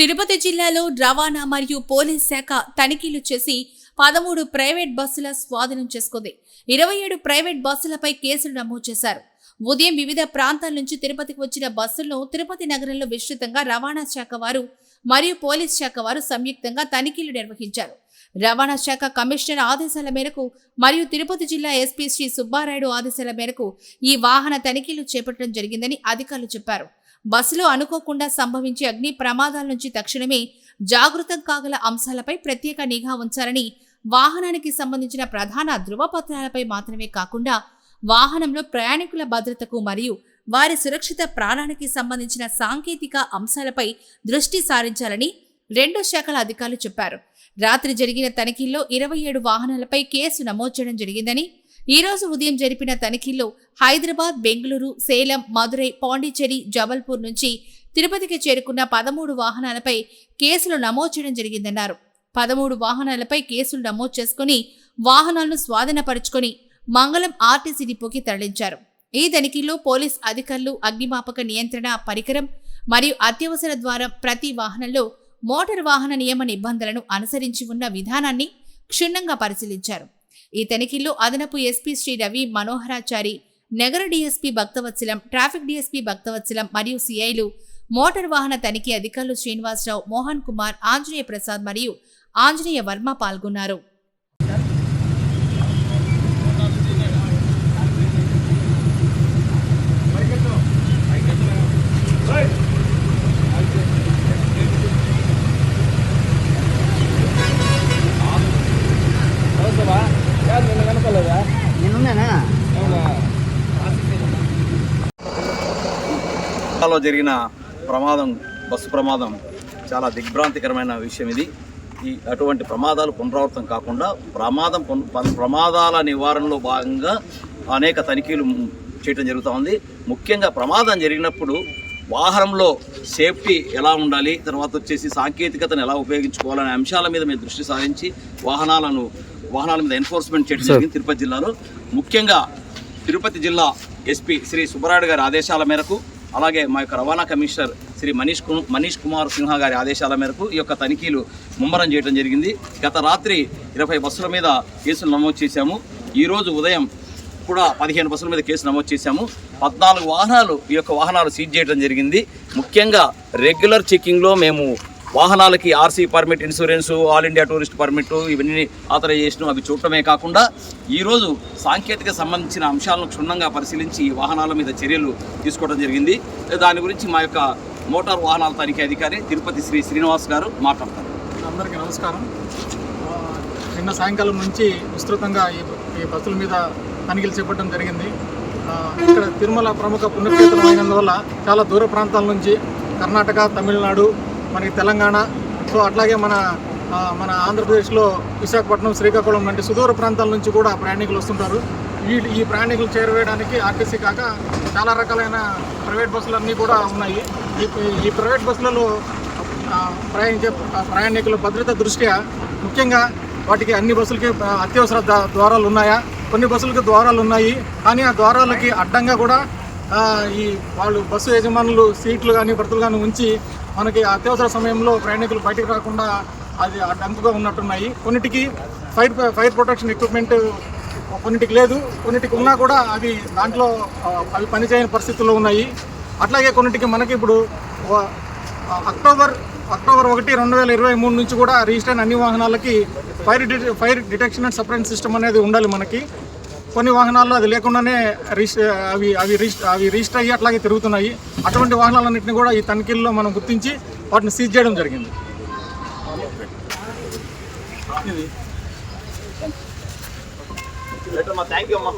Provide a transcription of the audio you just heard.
తిరుపతి జిల్లాలో రవాణా మరియు పోలీస్ శాఖ తనిఖీలు చేసి పదమూడు ప్రైవేట్ బస్సుల స్వాధీనం చేసుకుంది. ఇరవై ఏడు ప్రైవేట్ బస్సులపై కేసులు నమోదు చేశారు. ఉదయం వివిధ ప్రాంతాల నుంచి తిరుపతికి వచ్చిన బస్సులను తిరుపతి నగరంలో విస్తృతంగా రవాణా శాఖ వారు మరియు పోలీస్ శాఖ వారు సంయుక్తంగా తనిఖీలు నిర్వహించారు. రవాణా శాఖ కమిషనర్ ఆదేశాల మేరకు మరియు తిరుపతి జిల్లా ఎస్పీ శ్రీ సుబ్బారాయుడు ఆదేశాల మేరకు ఈ వాహన తనిఖీలు చేపట్టడం జరిగిందని అధికారులు చెప్పారు. బస్సులో అనుకోకుండా సంభవించే అగ్ని ప్రమాదాల నుంచి తక్షణమే జాగృతం కాగల అంశాలపై ప్రత్యేక నిఘా ఉంచాలని వాహనానికి సంబంధించిన ప్రధాన ధృవపత్రాలపై మాత్రమే కాకుండా వాహనంలో ప్రయాణికుల భద్రతకు మరియు వారి సురక్షిత ప్రాణానికి సంబంధించిన సాంకేతిక అంశాలపై దృష్టి సారించాలని రెండు శాఖల అధికారులు చెప్పారు. రాత్రి జరిగిన తనిఖీల్లో ఇరవై ఏడు వాహనాలపై కేసు నమోదు చేయడం జరిగిందని ఈ రోజు ఉదయం జరిపిన తనిఖీల్లో హైదరాబాద్ బెంగళూరు సేలం మదురై పాండిచ్చేరి జబల్పూర్ నుంచి తిరుపతికి చేరుకున్న పదమూడు వాహనాలపై కేసులు నమోదు చేయడం జరిగిందన్నారు. పదమూడు వాహనాలపై కేసులు నమోదు చేసుకుని వాహనాలను స్వాధీనపరుచుకొని మంగళం ఆర్టీసీ డిపోకి తరలించారు. ఈ తనిఖీలో పోలీస్ అధికారులు అగ్నిమాపక నియంత్రణ పరికరం మరియు అత్యవసర ద్వారం ప్రతి వాహనంలో మోటార్ వాహన నియమ నిబంధనలను అనుసరించి ఉన్న విధానాన్ని క్షుణ్ణంగా పరిశీలించారు. ఈ తనిఖీల్లో అదనపు ఎస్పీ శ్రీ రవి మనోహరాచారి నగర DSP Bhaktavatsalam traffic DSP Bhaktavatsalam మరియు సిఐలు మోటార్ వాహన తనిఖీ అధికారులు శ్రీనివాసరావు మోహన్ కుమార్ ఆంజనేయ ప్రసాద్ మరియు ఆంజనేయ వర్మ పాల్గొన్నారు. లో జరిగిన ప్రమాదం బస్సు ప్రమాదం చాలా దిగ్భ్రాంతికరమైన విషయం ఇది. ఈ అటువంటి ప్రమాదాలు పునరావృతం కాకుండా ప్రమాదం ప్రమాదాల నివారణలో భాగంగా అనేక తనిఖీలు చేయడం జరుగుతూ ఉంది. ముఖ్యంగా ప్రమాదం జరిగినప్పుడు వాహనంలో సేఫ్టీ ఎలా ఉండాలి తర్వాత వచ్చేసి సాంకేతికతను ఎలా ఉపయోగించుకోవాలనే అంశాల మీద మేము దృష్టి సారించి వాహనాలను వాహనాల మీద ఎన్ఫోర్స్మెంట్ చేయడం జరిగింది తిరుపతి జిల్లాలో. ముఖ్యంగా తిరుపతి జిల్లా ఎస్పీ శ్రీ సుబ్బరాయుడు గారి ఆదేశాల మేరకు అలాగే మా యొక్క రవాణా కమిషనర్ శ్రీ మనీష్కు మనీష్ కుమార్ సిన్హా గారి ఆదేశాల మేరకు ఈ యొక్క తనిఖీలు ముమ్మరం చేయడం జరిగింది. గత రాత్రి ఇరవై బస్సుల మీద కేసులు నమోదు చేశాము. ఈరోజు ఉదయం కూడా పదిహేను బస్సుల మీద కేసు నమోదు చేశాము. పద్నాలుగు వాహనాలు ఈ యొక్క వాహనాలు సీజ్ చేయడం జరిగింది. ముఖ్యంగా రెగ్యులర్ చెకింగ్లో మేము వాహనాలకి RC permit insurance all India tourist permit ఇవన్నీ ఆథరైజేషన్ అవి చూడటమే కాకుండా ఈరోజు సాంకేతిక సంబంధించిన అంశాలను క్షుణ్ణంగా పరిశీలించి ఈ వాహనాల మీద చర్యలు తీసుకోవడం జరిగింది. దాని గురించి మా యొక్క మోటార్ వాహనాల తనిఖీ అధికారి తిరుపతి శ్రీ శ్రీనివాస్ గారు మాట్లాడతారు. అందరికీ నమస్కారం. నిన్న సాయంకాలం నుంచి విస్తృతంగా ఈ ఈ బస్సుల మీద తనిఖీలు చేపట్టడం జరిగింది. ఇక్కడ తిరుమల ప్రముఖ పుణ్యక్షేత్రం అయినందువల్ల చాలా దూర ప్రాంతాల నుంచి కర్ణాటక తమిళనాడు మనకి తెలంగాణ. సో అట్లాగే మన మన ఆంధ్రప్రదేశ్లో విశాఖపట్నం శ్రీకాకుళం వంటి సుదూర ప్రాంతాల నుంచి కూడా ప్రయాణికులు వస్తుంటారు. ఈ ఈ ప్రయాణికులు చేరవేయడానికి ఆర్టీసీ కాక చాలా రకాలైన ప్రైవేట్ బస్సులన్నీ కూడా ఉన్నాయి. ఈ ఈ ప్రైవేట్ బస్సులలో ప్రయాణించే ప్రయాణికుల భద్రత దృష్ట్యా ముఖ్యంగా వాటికి అన్ని బస్సులకి అత్యవసర ద్వారాలు ఉన్నాయా? కొన్ని బస్సులకి ద్వారాలు ఉన్నాయి. కానీ ఆ ద్వారాలకి అడ్డంగా కూడా ఈ వాళ్ళు బస్సు యజమానులు సీట్లు కానీ భర్తలు కానీ ఉంచి మనకి అత్యవసర సమయంలో ప్రయాణికులు బయటకు రాకుండా అది అడ్డంకుగా ఉన్నట్టున్నాయి. కొన్నిటికి ఫైర్ ఫైర్ ప్రొటెక్షన్ ఎక్విప్మెంట్ కొన్నిటికి లేదు. కొన్నిటికి ఉన్నా కూడా అవి దాంట్లో అవి పనిచేయని పరిస్థితుల్లో ఉన్నాయి. అట్లాగే కొన్నిటికి మనకి ఇప్పుడు అక్టోబర్ అక్టోబర్ ఒకటి రెండు వేల ఇరవై మూడు నుంచి కూడా రిజిస్టర్ అయిన అన్ని వాహనాలకి fire D fire detection and separate system అనేది ఉండాలి మనకి. కొన్ని వాహనాల్లో అది లేకుండానే రిజిస్టర్ అవి అవి రిజిస్టర్ అవి రిజిస్టర్ అయ్యి అట్లాగే తిరుగుతున్నాయి. అటువంటి వాహనాలన్నింటినీ కూడా ఈ తనిఖీల్లో మనం గుర్తించి వాటిని సీజ్ చేయడం జరిగింది. ఇది. థ్యాంక్ యూ అమ్మా.